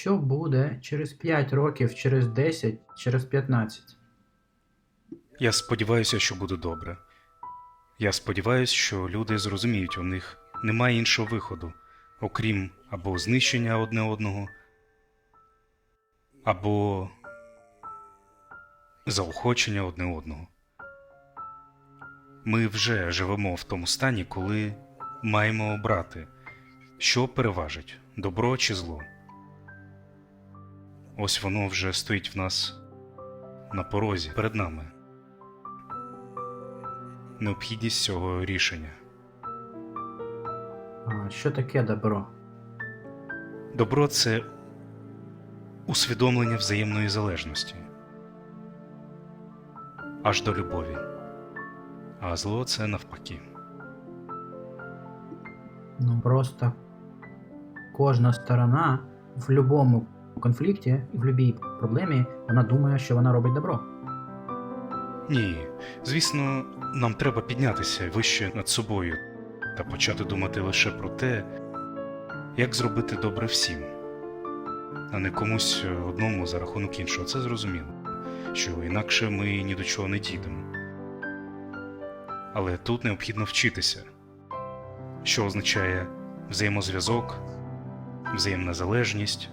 Що буде через 5 років, через 10, через 15? Я сподіваюся, що буде добре. Я сподіваюся, що люди зрозуміють, у них немає іншого виходу, окрім або знищення одне одного, або заохочення одне одного. Ми вже живемо в тому стані, коли маємо обрати, що переважить добро чи зло. Ось воно вже стоїть в нас на порозі перед нами. Необхідність цього рішення. А, що таке добро? Добро це усвідомлення взаємної залежності аж до любові, а зло це навпаки. Ну просто кожна сторона в будь-якому конфлікті і в будь-якій проблемі вона думає, що вона робить добро. Ні, звісно, нам треба піднятися вище над собою та почати думати лише про те, як зробити добре всім, а не комусь одному за рахунок іншого. Це зрозуміло, що інакше ми ні до чого не дійдемо. Але тут необхідно вчитися, що означає взаємозв'язок, взаємна залежність,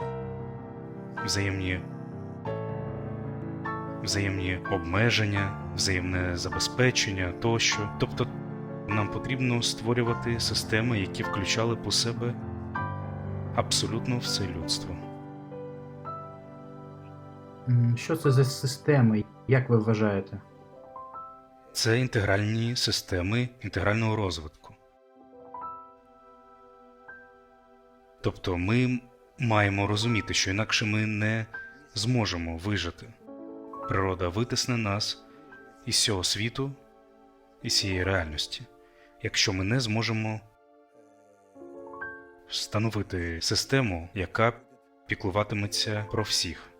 взаємні взаємні обмеження, взаємне забезпечення тощо. Тобто нам потрібно створювати системи, які включали у себе абсолютно все людство. Що це за системи? Як ви вважаєте? Це інтегральні системи інтегрального розвитку. Тобто ми маємо розуміти, що інакше ми не зможемо вижити. Природа витисне нас із цього світу, із цієї реальності, якщо ми не зможемо встановити систему, яка піклуватиметься про всіх.